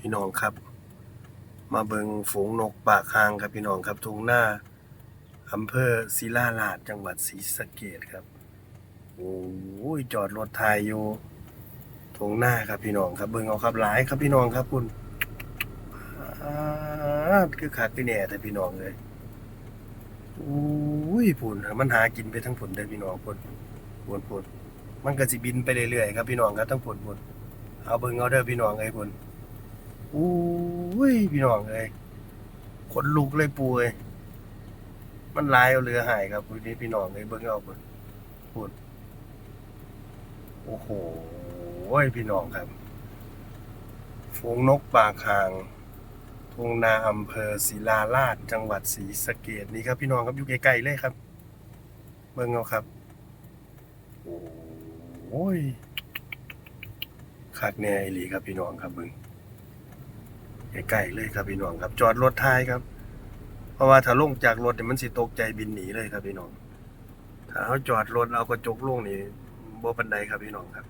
พี่น้องครับ มาเบิงฝูงนกปากคางครับพี่น้องครับทุ่งหน้าอำเภอศิลาลาดจังหวัดศรีสะเกษครับโอ้ยจอดรถไทยอยู่ทุ่งหน้าครับพี่น้องครับเบิงเอาครับหลายครับพี่น้องครับคุณอ่าคือขาดพี่แหน่แต่พี่น้องเลยโอ้ยผุนมันหากินไปทั้งผลเด้พี่น้องผลผลผลมันก็สิบินไปเรื่อยๆครับพี่น้องครับทั้งผลผลเอาเบิงเอาเด้อพี่น้องไอ้ผล อุ้ยพี่น้องเลยขนลุกเลยปูเลยมันลายเอาเรือหายครับวันนี้พี่น้องเลยเบิ่งเอาพุ่นพุ่นโอ้โหพี่น้องครับฝูงนกปากคางทุ่งนาอำเภอศิลาลาดจังหวัดศรีสะเกดนี่ครับ พี่น้องครับอยู่ไกลๆเลยครับ เบิ่งเอาครับ โอ้ยคักแน่อีหลีครับพี่น้องครับเบิ่ง ใกล้ๆเลยครับพี่น้องครับ จอดรถท้ายครับ เพราะว่าถ้าลงจากรถเนี่ยมันสิตกใจบินหนีเลยครับพี่น้อง ถ้าเขาจอดรถเอากระจกลงนี่บ่ปันไดครับพี่น้องครับ